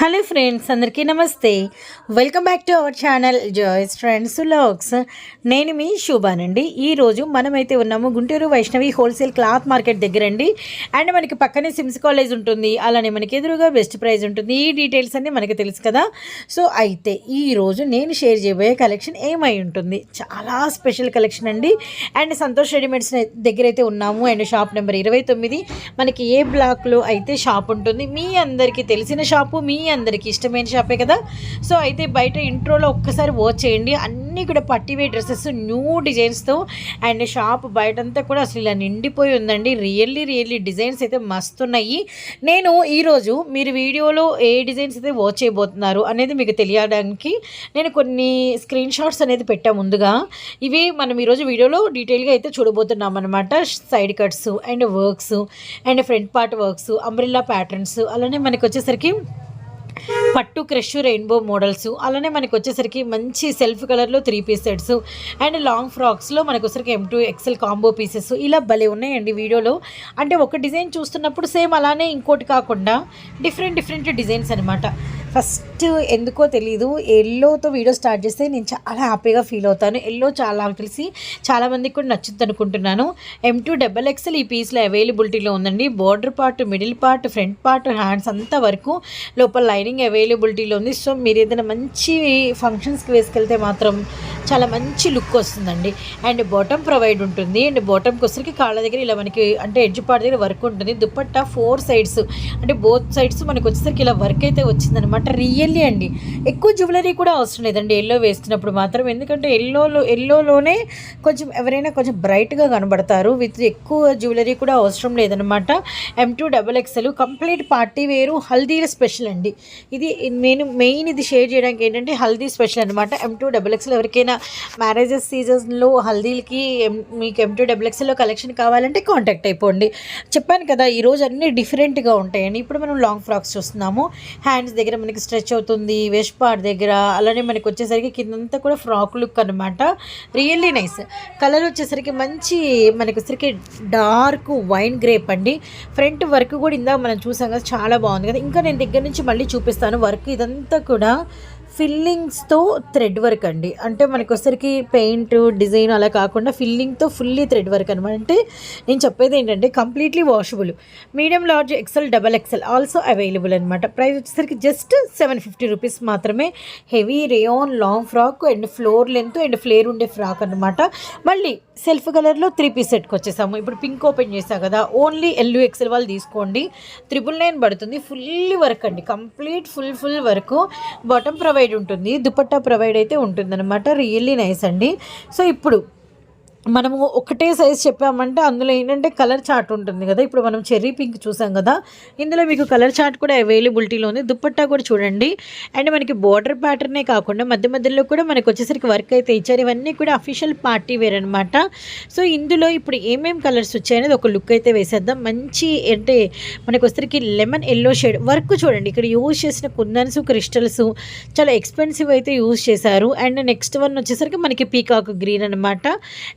Hello friends అందరికీ నమస్తే. Welcome back to our channel Joy's friends logs నేను మీ శుభానండి. ఈరోజు మనమైతే ఉన్నాము Guntur Vaishnavi wholesale cloth market దగ్గర అండి అండ్ మనకి పక్కనే సిమ్స్ కాలేజ్ ఉంటుంది. అలానే మనకి ఎదురుగా బెస్ట్ ప్రైజ్ ఉంటుంది. ఈ డీటెయిల్స్ అన్నీ మనకి తెలుసు కదా. సో అయితే ఈరోజు నేను షేర్ చేయబోయే కలెక్షన్ ఏమై ఉంటుంది? చాలా స్పెషల్ కలెక్షన్ అండి. అండ్ సంతోష్ రెడీమేడ్స్ దగ్గర అయితే ఉన్నాము. అండ్ షాప్ నెంబర్ ఇరవై తొమ్మిది. మనకి ఏ బ్లాక్లో అయితే షాప్ ఉంటుంది? మీ అందరికీ తెలిసిన షాపు మీ అందరికీ ఇష్టమైన షాపే కదా. సో అయితే బయట ఇంట్రోలో ఒక్కసారి వాచ్ చేయండి. అన్నీ కూడా పట్టివే డ్రెస్సెస్ న్యూ డిజైన్స్తో అండ్ షాప్ బయటంతా కూడా అసలు ఇలా నిండిపోయి ఉందండి. రియల్లీ రియల్లీ డిజైన్స్ అయితే మస్తున్నాయి. నేను ఈరోజు మీరు వీడియోలో ఏ డిజైన్స్ అయితే వాచ్ చేయబోతున్నారు అనేది మీకు తెలియడానికి నేను కొన్ని స్క్రీన్ షాట్స్ అనేది పెట్టా ముందుగా. ఇవి మనం ఈరోజు వీడియోలో డీటెయిల్గా అయితే చూడబోతున్నాం అనమాట side cuts and works and front part works umbrella patterns అలానే మనకు వచ్చేసరికి పట్టు క్రష్ రెయిన్బో మోడల్స్. అలానే మనకు వచ్చేసరికి మంచి సెల్ఫ్ కలర్లో three piece sets. And long ఫ్రాక్స్లో మనకు వచ్చేసరికి M to XL combo pieces. ఇలా భలే ఉన్నాయండి వీడియోలో. అంటే ఒక డిజైన్ చూస్తున్నప్పుడు సేమ్ అలానే ఇంకోటి కాకుండా డిఫరెంట్ డిఫరెంట్ డిజైన్స్ అనమాట ఫస్ట్ ఎందుకో తెలీదు. ఎల్లోతో వీడియో స్టార్ట్ చేస్తే నేను చాలా హ్యాపీగా ఫీల్ అవుతాను. ఎల్లో చాలా నాకు తెలిసి చాలామందికి కూడా నచ్చుద్ది అనుకుంటున్నాను. ఎం టూ డబల్ ఎక్స్ఎల్ ఈ పీస్లో అవైలబిలిటీలో ఉందండి. Border part middle part front part hands అంతా వరకు లోపల లైనింగ్ అవైలబిలిటీలో ఉంది. సో మీరు ఏదైనా మంచి ఫంక్షన్స్కి వేసుకెళ్తే మాత్రం చాలా మంచి లుక్ వస్తుందండి. అండ్ బాటమ్ ప్రొవైడ్ ఉంటుంది. అండ్ బాటమ్కి వచ్చరికి కాళ్ళ దగ్గర ఇలా మనకి అంటే ఎడ్జ్ పార్ట్ దగ్గర వర్క్ ఉంటుంది. దుప్పట్టా ఫోర్ సైడ్స్ అంటే బోత్ సైడ్స్ మనకు వచ్చేసరికి ఇలా వర్క్ అయితే వచ్చిందనమాట రియల్లీ అండి. ఎక్కువ జ్యువెలరీ కూడా అవసరం లేదండి. ఎల్లో వేస్తున్నప్పుడు మాత్రం. ఎందుకంటే ఎల్లోలో ఎల్లోలోనే కొంచెం ఎవరైనా కొంచెం బ్రైట్గా కనబడతారు. విత్ ఎక్కువ జ్యువెలరీ కూడా అవసరం లేదనమాట M to double XL complete party wear. హల్దీల special అండి. ఇది నేను మెయిన్ ఇది షేర్ చేయడానికి ఏంటంటే హల్దీ స్పెషల్ అనమాట ఎం టూ డబల్ ఎక్స్ఎల్ ఎవరికైనా మ్యారేజెస్ సీజన్లో హల్దీలకి మీకు ఎం టూ డబల్ కలెక్షన్ కావాలంటే కాంటాక్ట్ అయిపోండి. చెప్పాను కదా ఈరోజు అన్నీ డిఫరెంట్గా ఉంటాయండి ఇప్పుడు మనం లాంగ్ ఫ్రాక్స్ చూస్తున్నాము. హ్యాండ్స్ దగ్గర మనకి స్ట్రెచ్ అవుతుంది వెస్ట్ పార్ట్ దగ్గర అలానే మనకి వచ్చేసరికి కిందంతా కూడా ఫ్రాక్ లుక్ అనమాట రియల్లీ నైస్. కలర్ వచ్చేసరికి మంచి మనకి వచ్చేసరికి డార్క్ వైన్ గ్రేప్ అండి. ఫ్రంట్ వర్క్ కూడా ఇందాక మనం చూసాం కదా చాలా బాగుంది కదా. ఇంకా నేను దగ్గర నుంచి మళ్ళీ చూపిస్తాను. వర్క్ ఇదంతా కూడా ఫిల్లింగ్స్తో థ్రెడ్ వర్క్ అండి. అంటే మనకు వచ్చరికి పెయింట్ డిజైన్ అలా కాకుండా ఫిల్లింగ్తో ఫుల్లీ థ్రెడ్ వర్క్ అనమాట అంటే నేను చెప్పేది ఏంటంటే completely washable. Medium large XL double XL also available అనమాట ప్రైస్ వచ్చేసరికి జస్ట్ సెవెన్ ఫిఫ్టీ రూపీస్ మాత్రమే. Heavy rayon long frock and floor length and flare ఉండే ఫ్రాక్ అనమాట మళ్ళీ సెల్ఫ్ కలర్లో త్రీ పీస్ సెట్కి వచ్చేసాము. ఇప్పుడు పింక్ ఓపెన్ చేసాం కదా ఓన్లీ ఎల్లు ఎక్సెల్ వాళ్ళు తీసుకోండి. త్రిపుల్ నైన్ పడుతుంది ఫుల్లీ వర్క్ అండి. Complete full full work. Bottom provide ఉంటుంది దుపట్టా ప్రొవైడ్ అయితే ఉంటుందన్నమాట. రియల్లీ నైస్ అండి. సో ఇప్పుడు మనము ఒకటే సైజ్ చెప్పామంటే అందులో ఏంటంటే కలర్ చార్ట్ ఉంటుంది కదా. ఇప్పుడు మనం చెర్రీ పింక్ చూసాం కదా. ఇందులో మీకు కలర్ చార్ట్ కూడా అవైలబిలిటీలో ఉంది. దుప్పట్టా కూడా చూడండి. అండ్ మనకి బార్డర్ ప్యాటర్నే కాకుండా మధ్య మధ్యలో కూడా మనకు వచ్చేసరికి వర్క్ అయితే ఇచ్చారు. ఇవన్నీ కూడా అఫీషియల్ పార్టీ వేర్ అనమాట సో ఇందులో ఇప్పుడు ఏమేం కలర్స్ వచ్చాయనేది ఒక లుక్ అయితే వేసేద్దాం. మంచి అంటే మనకు వచ్చేసరికి లెమన్ ఎల్లో షేడ్ వర్క్ చూడండి. ఇక్కడ యూజ్ చేసిన కుందన్స్ క్రిస్టల్స్ చాలా ఎక్స్పెన్సివ్ అయితే యూజ్ చేశారు. అండ్ నెక్స్ట్ వన్ వచ్చేసరికి మనకి పీకాక్ గ్రీన్ అనమాట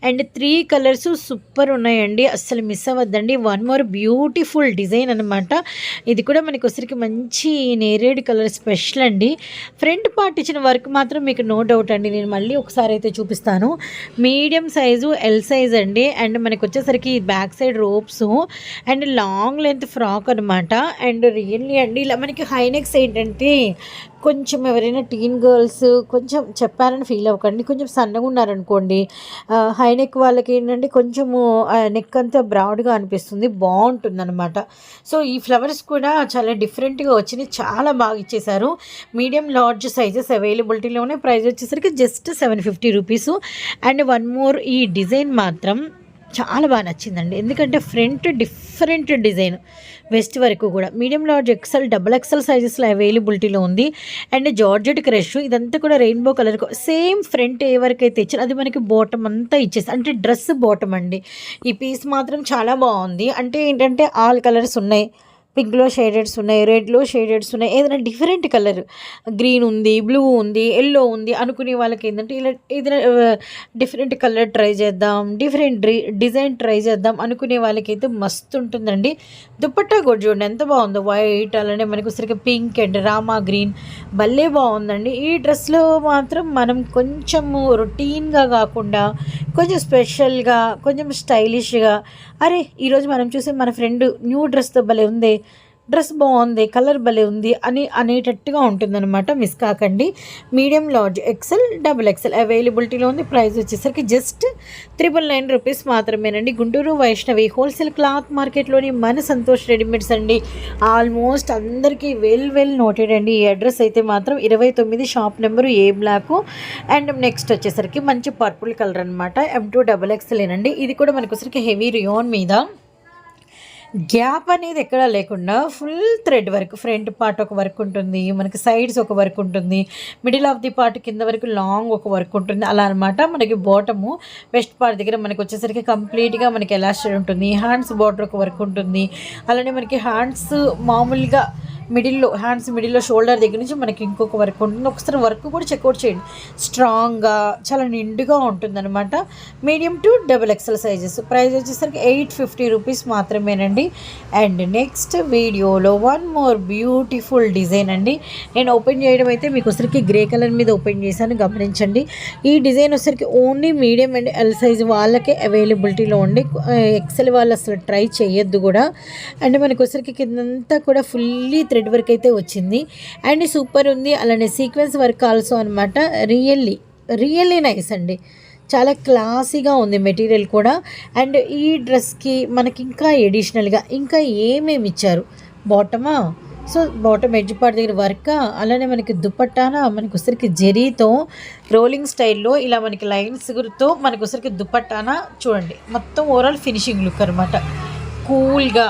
and and three colours super ఉన్నాయండి. అస్సలు మిస్ అవ్వద్దండి. వన్ మోర్ బ్యూటిఫుల్ డిజైన్ అనమాట ఇది కూడా మనకి వచ్చరికి మంచి నేరేడు కలర్ స్పెషల్ అండి. ఫ్రంట్ పార్ట్ ఇచ్చిన వర్క్ మాత్రం మీకు నో డౌట్ అండి. నేను మళ్ళీ ఒకసారి అయితే చూపిస్తాను. మీడియం సైజు ఎల్ సైజ్ అండి. అండ్ మనకు వచ్చేసరికి back side ropes and long length frock అనమాట అండ్ రియల్లీ అండి ఇలా మనకి హైనెక్స్ ఏంటంటే కొంచెం ఎవరైనా టీన్ గర్ల్స్ కొంచెం చెప్పారని ఫీల్ అవ్వకండి. కొంచెం సన్నగా ఉన్నారనుకోండి హై నెక్ వాళ్ళకి ఏంటంటే కొంచెము నెక్ అంతా బ్రాడ్గా అనిపిస్తుంది బాగుంటుంది అనమాట సో ఈ ఫ్లవర్స్ కూడా చాలా డిఫరెంట్గా వచ్చినాయి చాలా బాగా ఇచ్చేసారు మీడియం లార్జ్ సైజెస్ అవైలబిలిటీలోనే ప్రైస్ వచ్చేసరికి just seven fifty rupees and one more ఈ డిజైన్ మాత్రం చాలా బాగా నచ్చిందండి. ఎందుకంటే ఫ్రంట్ డిఫరెంట్ డిజైన్ వెస్ట్ వరకు కూడా. Medium large XL double XL సైజెస్లో అవైలబిలిటీలో ఉంది. అండ్ జార్జెట్ క్రష్ ఇదంతా కూడా రెయిన్బో కలర్ సేమ్ ఫ్రంట్ ఏ వరకు అయితే ఇచ్చారు. అది మనకి బాటమ్ అంతా ఇచ్చేసి అంటే డ్రెస్ బాటమ్ అండి. ఈ పీస్ మాత్రం చాలా బాగుంది. అంటే ఏంటంటే ఆల్ కలర్స్ ఉన్నాయి. పింక్లో షేడెడ్స్ ఉన్నాయి రెడ్లో షేడెడ్స్ ఉన్నాయి ఏదైనా డిఫరెంట్ కలర్. గ్రీన్ ఉంది బ్లూ ఉంది ఎల్లో ఉంది అనుకునే వాళ్ళకి ఏంటంటే ఇలా ఏదైనా డిఫరెంట్ కలర్ ట్రై చేద్దాం డిఫరెంట్ డిజైన్ ట్రై చేద్దాం అనుకునే వాళ్ళకైతే మస్తు ఉంటుందండి. దుప్పట్టా కూడా చూడండి ఎంత బాగుందో. వైట్ అలానే మనకు సరిగ్గా పింక్ అండ్ రామా గ్రీన్ భలే బాగుందండి. ఈ డ్రెస్లో మాత్రం మనం కొంచెము రొటీన్గా కాకుండా కొంచెం స్పెషల్గా కొంచెం స్టైలిష్గా అరే ఈరోజు మనం చూసే మన ఫ్రెండ్ న్యూ డ్రెస్తో భలే ఉంది డ్రెస్ బాగుంది కలర్ భలే ఉంది అని అనేటట్టుగా ఉంటుందన్నమాట మిస్ కాకండి. Medium large XL double XL అవైలబిలిటీలో ఉంది. ప్రైస్ వచ్చేసరికి జస్ట్ త్రిబుల్ నైన్ రూపీస్ మాత్రమేనండి. గుంటూరు వైష్ణవి హోల్సేల్ క్లాత్ మార్కెట్లోని మన సంతోష్ రెడీమేడ్స్ అండి. ఆల్మోస్ట్ అందరికీ వెల్ వెల్ నోటెడ్ అండి. ఈ అడ్రస్ అయితే మాత్రం ఇరవై తొమ్మిది shop number A block. And next వచ్చేసరికి మంచి పర్పుల్ కలర్ అనమాట ఎం టూ డబల్ ఎక్స్ఎల్ ఇది కూడా మనకు వచ్చరికి హెవీ రియోన్ మీద. గ్యాప్ అనేది ఎక్కడా లేకుండా full thread work front part ఒక వర్క్ ఉంటుంది మనకి సైడ్స్ ఒక వర్క్ ఉంటుంది మిడిల్ ఆఫ్ ది పార్ట్ కింద వరకు లాంగ్ ఒక వర్క్ ఉంటుంది. అలా అనమాట మనకి బాటము వెస్ట్ పార్ట్ దగ్గర మనకి వచ్చేసరికి కంప్లీట్గా మనకి ఎలాస్టెడ్ ఉంటుంది హ్యాండ్స్ బార్డర్ ఒక వర్క్ ఉంటుంది. అలానే మనకి హ్యాండ్స్ మామూలుగా మిడిల్లో హ్యాండ్స్ మిడిల్లో షోల్డర్ దగ్గర నుంచి మనకి ఇంకొక వర్క్ ఉంటుంది. ఒకసారి వర్క్ కూడా చెక్అవుట్ చేయండి. స్ట్రాంగ్గా చాలా నిండుగా ఉంటుందన్నమాట. Medium to double XL sizes price వచ్చేసరికి ఎయిట్ ఫిఫ్టీ రూపీస్ మాత్రమేనండి. అండ్ నెక్స్ట్ వీడియోలో వన్ మోర్ బ్యూటిఫుల్ డిజైన్ అండి. నేను ఓపెన్ చేయడం అయితే మీకు వచ్చరికి గ్రే కలర్ మీద ఓపెన్ చేశాను. గమనించండి. ఈ డిజైన్ వచ్చరికి only medium and L size వాళ్ళకే అవైలబిలిటీలో ఉండి eh, ఎక్సెల్ వాళ్ళు అసలు ట్రై చేయొద్దు కూడా. అండ్ మనకు వచ్చరికి కిందంతా కూడా ఫుల్లీ థ్రెడ్ వర్క్ అయితే వచ్చింది. అండ్ సూపర్ ఉంది. అలానే సీక్వెన్స్ వర్క్ ఆల్సో అనమాట రియల్లీ రియల్లీ నైస్ అండి. చాలా క్లాసీగా ఉంది మెటీరియల్ కూడా. అండ్ ఈ డ్రెస్కి మనకి ఇంకా ఎడిషనల్గా ఇంకా ఏమేమి ఇచ్చారు? బాటమా? సో బాటమ్ ఎడ్జ్ పార్ట్ దగ్గర వర్క్? అలానే మనకి దుప్పట్టాన మనకి ఉసరికి జెరీతో రోలింగ్ స్టైల్లో ఇలా మనకి లైన్స్ గురితో మనకు ఉసరికి దుప్పట్టాన చూడండి. మొత్తం ఓవరాల్ ఫినిషింగ్ లుక్ అనమాట కూల్గా.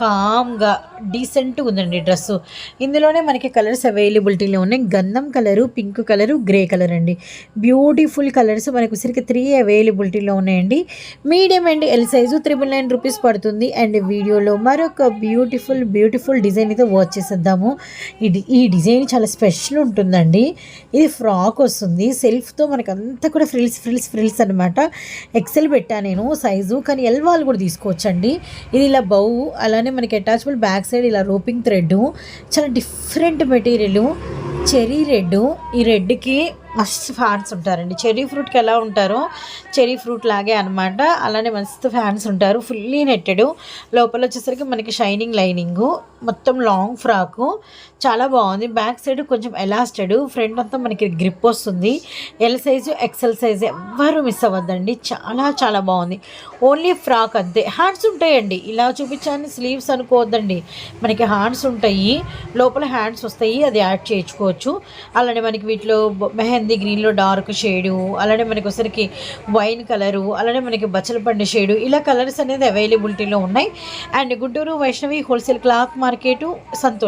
కామ్గా డీసెంట్గా ఉందండి డ్రెస్సు. ఇందులోనే మనకి కలర్స్ అవైలబిలిటీలో ఉన్నాయి. గంధం colour pink colour grey colour అండి. బ్యూటిఫుల్ కలర్స్ మనకు ఉసిరికి త్రీ అవైలబిలిటీలో ఉన్నాయండి. Medium and L size triple nine rupees పడుతుంది. అండ్ వీడియోలో మరొక బ్యూటిఫుల్ బ్యూటిఫుల్ డిజైన్ అయితే వాచ్ చేసేద్దాము. ఇది ఈ డిజైన్ చాలా స్పెషల్ ఉంటుందండి. ఇది ఫ్రాక్ వస్తుంది. సెల్ఫ్తో మనకు అంతా కూడా ఫ్రిల్స్ ఫ్రిల్స్ ఫ్రిల్స్ అనమాట ఎక్సెల్ పెట్టాను నేను సైజు కానీ ఎల్ వాళ్ళు కూడా తీసుకోవచ్చండి. ఇది ఇలా బౌ అలానే మనకి అటాచబుల్ బ్యాక్ సైడ్ ఇలా రోపింగ్ థ్రెడ్ చాలా డిఫరెంట్ మెటీరియల్ చెరీ రెడ్ ఈ రెడ్కి మస్తు ఫ్యాన్స్ ఉంటారండి. చెర్రీ ఫ్రూట్కి ఎలా ఉంటారో చెర్రీ ఫ్రూట్ లాగే అనమాట అలానే మస్తు ఫ్యాన్స్ ఉంటారు. Fully netted. లోపల వచ్చేసరికి మనకి షైనింగ్ లైనింగ్ మొత్తం లాంగ్ ఫ్రాకు. చాలా బాగుంది. బ్యాక్ సైడ్ కొంచెం ఎలాస్టెడ్. ఫ్రంట్ అంతా మనకి గ్రిప్ వస్తుంది. ఎల్ సైజు ఎక్సెల్ సైజు ఎవ్వరు మిస్ అవ్వద్దండి. చాలా చాలా బాగుంది. ఓన్లీ ఫ్రాక్ అంతే. హ్యాండ్స్ ఉంటాయండి. ఇలా చూపించాలని స్లీవ్స్ అనుకోవద్దండి. మనకి హ్యాండ్స్ ఉంటాయి. లోపల హ్యాండ్స్ వస్తాయి. అది యాడ్ చేయించుకోవచ్చు. అలానే మనకి వీటిలో మెహందీ మెహందీ గ్రీన్లో డార్క్ షేడు అలానే మనకి ఒకసారికి వైన్ కలరు అలానే మనకి బచ్చల పండు షేడు ఇలా కలర్స్ అనేది అవైలబిలిటీలో ఉన్నాయి. And Guntur Vaishnavi wholesale cloth market Santosh.